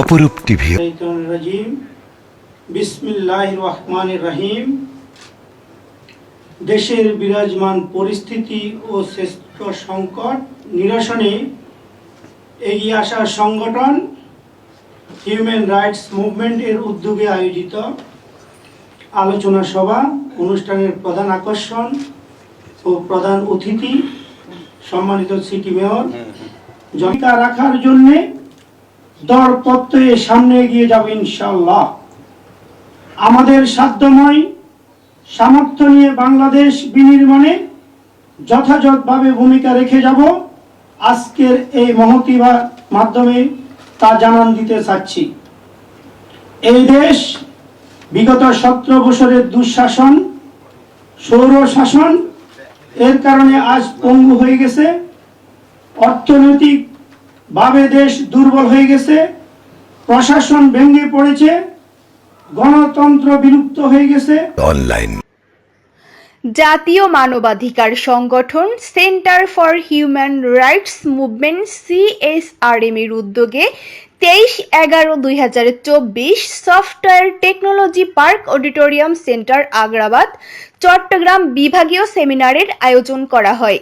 অপরূপ টিভি। শাইতানির রাজিম। বিসমিল্লাহির দেশের বিরাজমান পরিস্থিতি ও শ্রেষ্ঠ সংকট নিরসনে এগিয়ে আসা সংগঠন হিউম্যান রাইটস মুভমেন্টের উদ্যোগে আয়োজিত আলোচনা সভা অনুষ্ঠানের প্রধান আকর্ষণ ও প্রধান অতিথি সম্মানিত সিটি মেয়র জমিকা রাখার জন্যে দরপত্রে সামনে এগিয়ে যাবে ইনশাল্লাহ আমাদের সাধ্যময় সামর্থ্য নিয়ে বাংলাদেশ বিনির্মাণে যথাযথভাবে ভূমিকা রেখে যাব। আজকের এই মহতিবার মাধ্যমে তা জানান দিতে চাচ্ছি। এই দেশ বিগত সতেরো বছরের দুঃশাসন, সৌর শাসন, এর কারণে আজ পঙ্গু হয়ে গেছে। অর্থনৈতিক ভাবে দেশ দুর্বল হয়ে গেছে প্রশাসন ভেঙে পড়েছে গণতন্ত্র বিলুপ্ত হয়ে গেছে। অনলাইন জাতীয় মানবাধিকার সংগঠন centre for human rights movement CSRM এর উদ্যোগে তেইশ এগারো দুই হাজার চব্বিশ software technology park auditorium centre Agrabad Chattogram বিভাগীয় সেমিনারের আয়োজন করা হয়।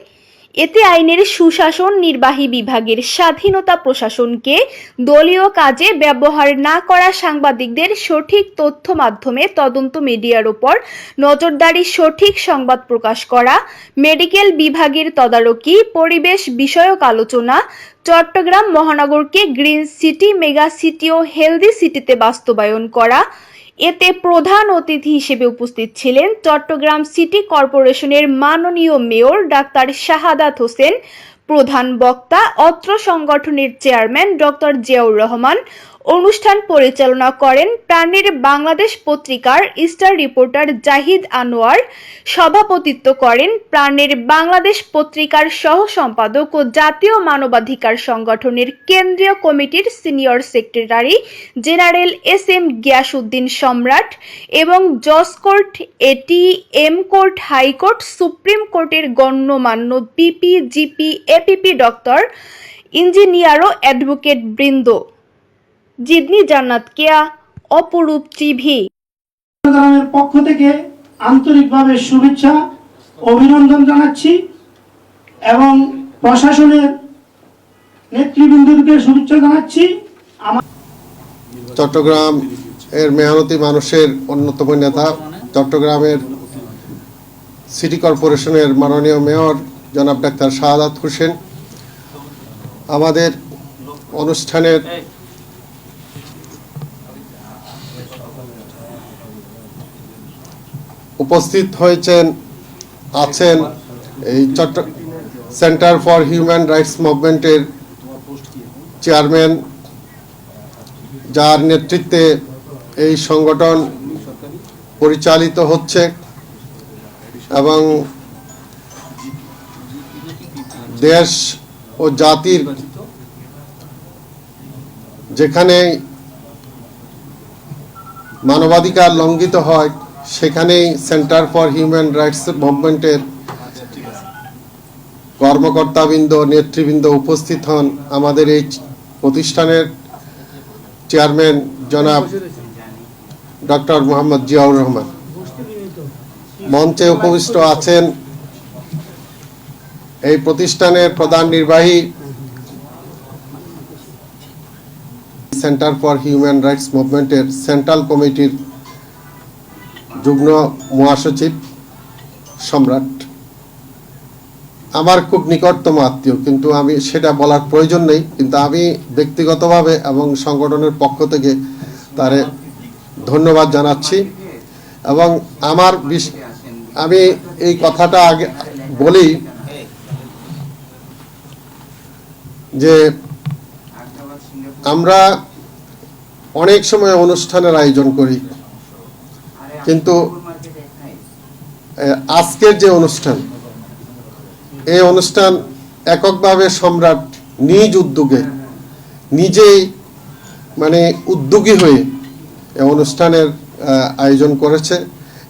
এতে আইনের সুশাসন, নির্বাহী বিভাগের স্বাধীনতা প্রশাসনকে দলীয় কাজে ব্যবহার না করা সাংবাদিকদের সঠিক তথ্য মাধ্যমে তদন্ত মিডিয়ার ওপর নজরদারি সঠিক সংবাদ প্রকাশ করা, মেডিকেল বিভাগের তদারকি, পরিবেশ বিষয়ক আলোচনা, চট্টগ্রাম মহানগরকে গ্রিন সিটি, মেগা সিটি ও হেলদি সিটিতে বাস্তবায়ন করা এতে প্রধান অতিথি হিসেবে উপস্থিত ছিলেন চট্টগ্রাম সিটি কর্পোরেশনের মাননীয় মেয়র ডাক্তার শাহাদাত হোসেন, প্রধান বক্তা, অত্র সংগঠনের চেয়ারম্যান ডক্টর জিয়াউর রহমান অনুষ্ঠান পরিচালনা করেন প্রাণীর বাংলাদেশ পত্রিকার স্টার রিপোর্টার জাহিদ আনোয়ার। সভাপতিত্ব করেন প্রাণের বাংলাদেশ পত্রিকার সহ সম্পাদক ও জাতীয় মানবাধিকার সংগঠনের কেন্দ্রীয় কমিটির senior secretary general S M Giasuddin Samrat এবং জজ কোর্ট, এটি এম কোর্ট হাইকোর্ট সুপ্রিম কোর্টের গণ্যমান্য PP GP APP doctor engineer ও অ্যাডভোকেট বৃন্দ। জিদনি জান্নাত কেয়া অপরূপ টিভি পক্ষ থেকে আন্তরিকভাবে শুভেচ্ছা অভিনন্দন জানাচ্ছি এবং প্রশাসনের নেতৃবৃন্দকে শুভেচ্ছা জানাচ্ছি। চট্টগ্রাম এর মেহনতি মানুষের অন্যতম নেতা চট্টগ্রামের সিটি কর্পোরেশনের মাননীয় মেয়র জনাব ডাক্তার শাহাদাত হোসেন। আমাদের অনুষ্ঠানের উপস্থিত হয়েছেন, আছেন এই চট্ট, সেন্টার ফর হিউম্যান রাইটস মুভমেন্টের চেয়ারম্যান, যার নেতৃত্বে এই সংগঠন পরিচালিত হচ্ছে এবং দেশ ও জাতির যেখানে মানবাধিকার লঙ্ঘিত হয় সেখানেই সেন্টার ফর হিউম্যান রাইটস মুভমেন্টের কর্মকর্তাবৃন্দ, নেতৃবৃন্দ উপস্থিত হন। আমাদের এই প্রতিষ্ঠানের চেয়ারম্যান জনাব ডক্টর মোহাম্মদ জিয়াউর রহমান। মঞ্চে উপবিষ্ট আছেন এই প্রতিষ্ঠানের প্রধান নির্বাহী সেন্টার ফর হিউম্যান রাইটস মুভমেন্টের সেন্ট্রাল কমিটির যুগ্ম মহাসচিব সম্রাট। আমার খুব নিকটতম আত্মীয়, কিন্তু আমি সেটা বলার প্রয়োজন নেই, কিন্তু আমি ব্যক্তিগতভাবে এবং সংগঠনের পক্ষ থেকে তারে ধন্যবাদ জানাচ্ছি এবং আমার আমি এই কথাটা আগে বলি যে আমরা অনেক সময় অনুষ্ঠানের আয়োজন করি। কিন্তু আজকের যে অনুষ্ঠান, এই অনুষ্ঠান এককভাবে সম্রাট নিজ উদ্যোগে, নিজেই মানে উদ্যোগী হয়ে অনুষ্ঠানের আয়োজন করেছে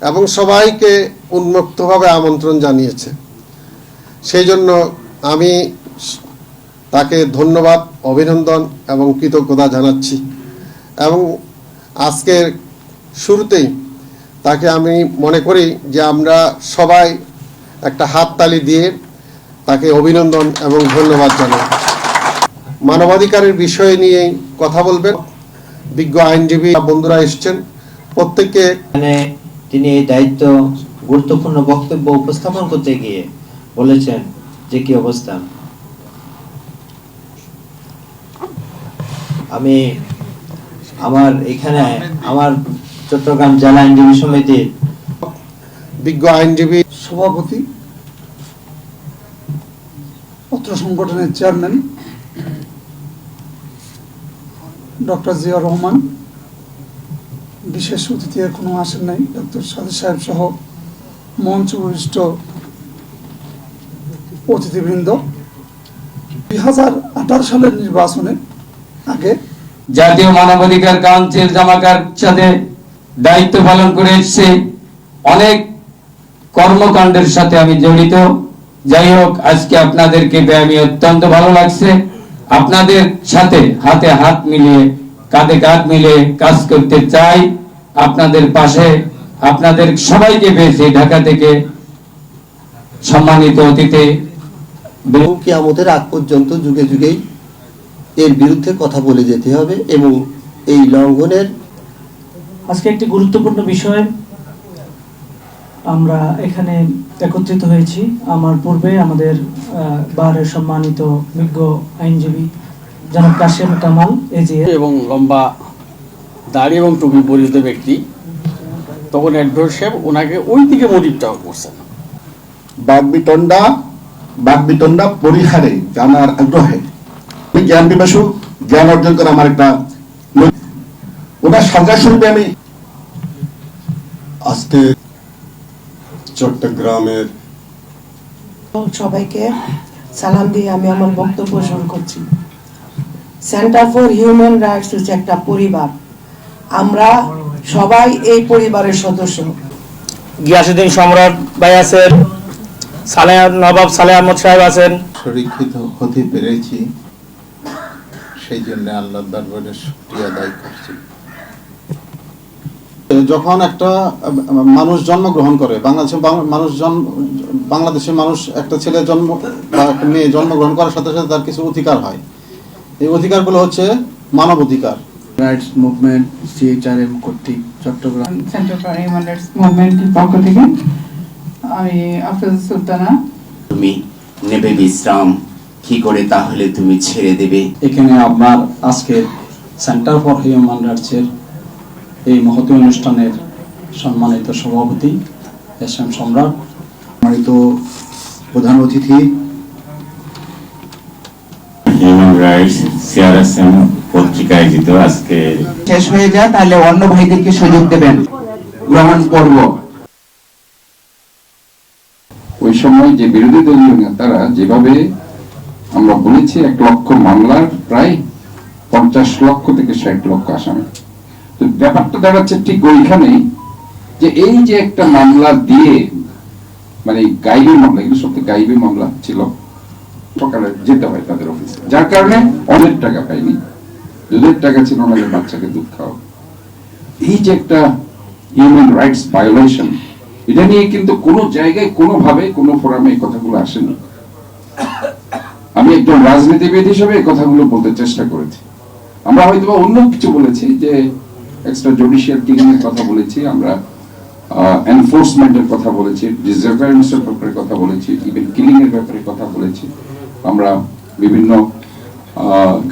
এবং সবাইকে উন্মুক্তভাবে আমন্ত্রণ জানিয়েছে। সেই জন্য আমি তাকে ধন্যবাদ, অভিনন্দন এবং কৃতজ্ঞতা জানাচ্ছি। এবং আজকের শুরুতেই তাকে আমি মনে করি যে আমরা সবাই একটা হাততালি দিয়ে তাকে অভিনন্দন এবং ধন্যবাদ জানাই। মানবাধিকারের বিষয় নিয়ে কথা বলবেন। বিজ্ঞ আইনজীবী বন্ধুরা এসছেন। প্রত্যেককে তিনি এই দায়িত্ব, গুরুত্বপূর্ণ বক্তব্য উপস্থাপন করতে গিয়ে বলেছেন যে কি অবস্থা। আমি আমার এখানে, আমার চট্টগ্রাম জেলা আইনজীবী সমিতির বিজ্ঞ আইনজীবী সভাপতি পত্র সংগঠনের চেয়ারম্যান ডক্টর জিয়া রহমান বিশেষ অতিথি এখনও আসেন নাই ডক্টর সাদিক সাহেব সহ মঞ্চ বরিষ্ঠ অতিথিবৃন্দ। দুই হাজার আঠারো সালের নির্বাচনে আগে জাতীয় মানবাধিকার কাউন্সিল জামাকার সাথে দায়িত্ব পালন করে এসছে। অনেক কর্মকাণ্ডের সাথে আমি জড়িত। যাই হোক, আজকে আপনাদেরকে আমি অত্যন্ত ভালো লাগছে। আপনাদের সাথে হাতে হাত মিলিয়ে, কাঁধে কাঁধ মিলিয়ে কাজ করতে চাই। আপনাদের পাশে আপনাদের সবাইকে পেয়েছি ঢাকা থেকে সম্মানিত এবং কিয়ামতের আগ পর্যন্ত যুগে যুগেই এর বিরুদ্ধে কথা বলে যেতে হবে এবং এই লঙ্ঘনের আজকে একটি গুরুত্বপূর্ণ বিষয়। আমরা এখানে একত্রিত হয়েছি। আমার পূর্বে আমাদের আহ, বারের সম্মানিত বিজ্ঞ আইনজীবী জনাব কাশেম কামাল এজিএ এবং লম্বা দাড়ি এবং টুপি পরিচিত ব্যক্তি তখন অ্যাডভোকেট সাহেব ওনাকে ওই দিকে মোটিভটা করছেন। বাগবিতণ্ডা বাগবিতণ্ডা পরিহারে জানার আগ্রহে। আমি জ্ঞান বিবাসু জ্ঞান অর্জন করা আমার একটা ওনার সাজা স্বরূপে আমি। আজকে চট্টগ্রামের সবাইকে সালাম দিয়ে আমি আমার বক্তব্য শুরু করছি। সেন্টার ফর হিউম্যান রাইটস হচ্ছে একটা পরিবার। আমরা সবাই এই পরিবারের সদস্য। গিয়াসুদ্দিন সম্রাট ভাই আছেন সালেহ নবাব সালেহ আহমদ সাহেব আছেন। সুরক্ষিত হতে পেরেছি সেই জন্য আল্লাহ দরবারে শুক্রিয়া আদায় করছি। যখন একটা মানুষ জন্মগ্রহণ করে বাংলাদেশে বাং- মানুষ জন্ম বাংলাদেশের মানুষ একটা ছেলে জন্ম বা একটা মেয়ে জন্মগ্রহণ করার সাথে সাথে তার কিছু অধিকার হয়। এই অধিকারগুলো হচ্ছে মানব অধিকার। রাইটস মুভমেন্ট সিএইচআরএম কর্তৃক Chattogram. Centre for human rights মুভমেন্টের পক্ষ থেকে আমি আফরোজ সুলতানা। তুমি নেবে বিশ্রাম কি করে তাহলে তুমি ছেড়ে দেবে? এখানে আপনার আজকে সেন্টার ফর হিউম্যান রাইটসের এই মহতি অনুষ্ঠানের সম্মানিত সভাপতি এস এম সম্রাট সম্মানিত প্রধান অতিথি হিউম্যান রাইটস সিআরএসএম পত্রিকায় দিত আজকে। শেষ হয়ে যায় তাহলে অন্য ভাইদেরকে সুযোগ দেবেন। গ্রহণ করব। ওই সময় যে বিরোধী দলীয় নেতারা যেভাবে আমরা বলেছি এক লক্ষ মামলার প্রায় পঞ্চাশ লক্ষ থেকে ষাট লক্ষ আসামি। ব্যাপারটা দাঁড়াচ্ছে ঠিক ওইখানেই যে এই যে একটা মামলা দিয়ে মানে গাইবি মামলা, এগুলো সত্যি গাইবি মামলা ছিল সকালে যেতে হয় তাদের অফিসে। যার কারণে অনেক টাকা পাইনি দুধের টাকা ছিল ওনাদের বাচ্চাকে দুধ খাওয়া এই যে একটা হিউম্যান রাইটস ভায়োলেশন এটা নিয়ে কিন্তু কোনো জায়গায় কোনোভাবে কোনো ফোরামে এই কথাগুলো আসেনি। আমি একজন রাজনীতিবিদ হিসেবে এই কথাগুলো বলতে চেষ্টা করেছি। আমরা হয়তো অন্য কিছু বলেছি যে এক্সট্রা জুডিশিয়াল এর কথা বলেছি আমরা এনফোর্সমেন্টের কথা বলেছি এর ব্যাপারে কথা বলেছি ইভেন কিলিং এর ব্যাপারে কথা বলেছি, আমরা বিভিন্ন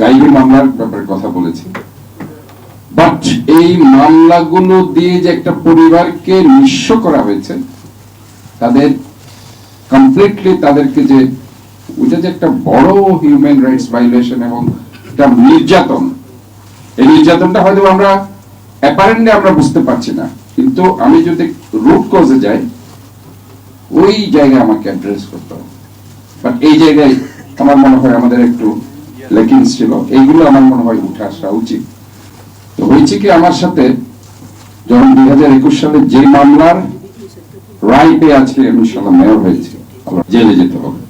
গাইবি মামলার ব্যাপারে কথা বলেছি। বাট এই মামলাগুলো দিয়ে যে একটা পরিবারকে নিঃস্ব করা হয়েছে, তাদের কমপ্লিটলি তাদেরকে যে ওইটা যে একটা বড় হিউম্যান রাইটস ভাইলেশন এবং একটা নির্যাতন, এই নির্যাতনটা হয়তো আমরা অ্যাপারেন্টলি আমরা বুঝতে পারছি না। কিন্তু আমি যদি রুট কজে যাই, ওই জায়গায় আমাকে অ্যাড্রেস করতে হবে। বাট এই জায়গায় আমার মনে হয় আমাদের একটু লেকিংস ছিল। এইগুলো আমার মনে হয় উঠে আসা উচিত। তো হয়েছে কি আমার সাথে যখন দুই হাজার একুশ সালে যে মামলার রায় আজকে আমি সালা মেয়র হয়েছি, আবার জেলে যেতে হবে।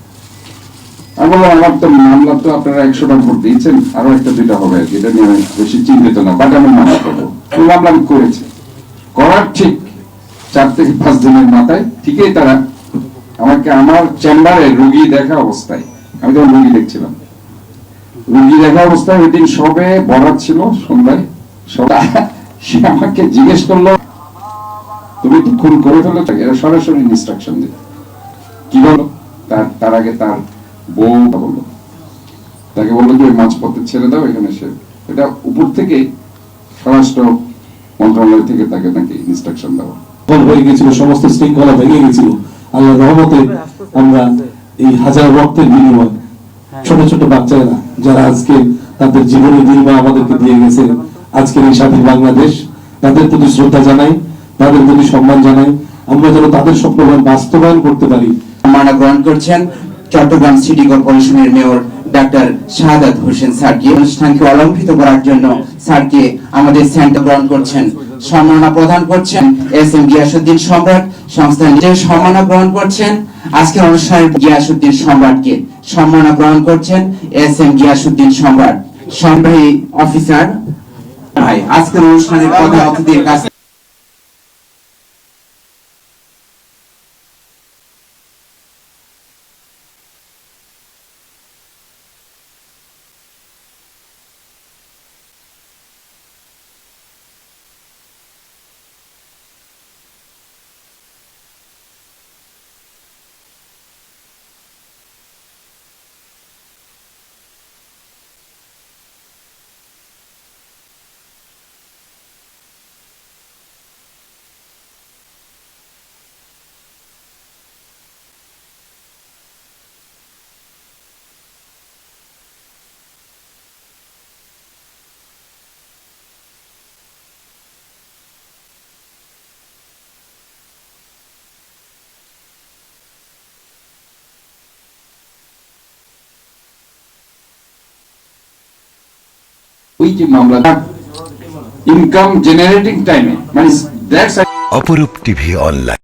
আমি বললাম, আমার তো মামলা তো আপনারা একশোটা ভোট দিয়েছেন, আরও একটা দুইটা হবে এটা নিয়ে আমি বেশি চিন্তিত না, বাট আমি মামলা করব। মামলা করেছি। করার ঠিক চার থেকে পাঁচ দিনের মাথায় ঠিকই তারা আমাকে আমার চেম্বারে রুগী দেখা অবস্থায়, আমি তখন রুগী দেখছিলাম। রুগী দেখা অবস্থায় ওই দিন সবে বরাত ছিল সন্ধ্যায় সবাই সে আমাকে জিজ্ঞেস করল, তুমি তো খুন করে ফেলো এরা সরাসরি ইনস্ট্রাকশন দিল। কি বলো? তার তার আগে তার বউ বলল তাকে বলল যে, ওই মাঝপথে ছেড়ে দাও, এখানে সে এটা উপর থেকে স্বরাষ্ট্র মন্ত্রণালয় থেকে তাকে নাকি ইনস্ট্রাকশন দেওয়া। ফল হয়ে গেছিল সমস্ত শৃঙ্খলা ভেঙে গেছিল আল্লাহ রহমতে আমরা এই হাজার রক্তের বিনিময় ছোট ছোট বাচ্চারা যারা আজকে তাদের জীবনের নির্বাহ আমাদেরকে দিয়ে গেছে আজকের এই স্বাধীন বাংলাদেশ তাদের প্রতি শ্রদ্ধা জানাই তাদের প্রতি সম্মান জানাই। আমরা যেন তাদের স্বপ্ন বাস্তবায়ন করতে পারি। সম্মাননা গ্রহণ করছেন চট্টগ্রাম সিটি কর্পোরেশনের মেয়র ডাক্তার শাহাদাত হোসেন স্যারকে। অনুষ্ঠানকে অলঙ্কৃত করার জন্য স্যারকে আমাদের সেন্টার গ্রহণ করছেন। সম্মাননা প্রদান করছেন এস এম গিয়াসুদ্দিন সম্রাট। সংস্থা নিজের সম্মাননা গ্রহণ করছেন। আজকের অনুষ্ঠানের গিয়াসুদ্দিন সম্রাটকে সম্মাননা গ্রহণ করছেন এস এম গিয়াসুদ্দিন সম্রাট। সংগ্রাহী অফিসার। ভাই, আজকের অনুষ্ঠানের প্রধান অতিথির কাছে ওই মামলা ইনকাম জেনারেটিং টাইমে মানে দ্যাটস অপরূপ টিভি অনলাইন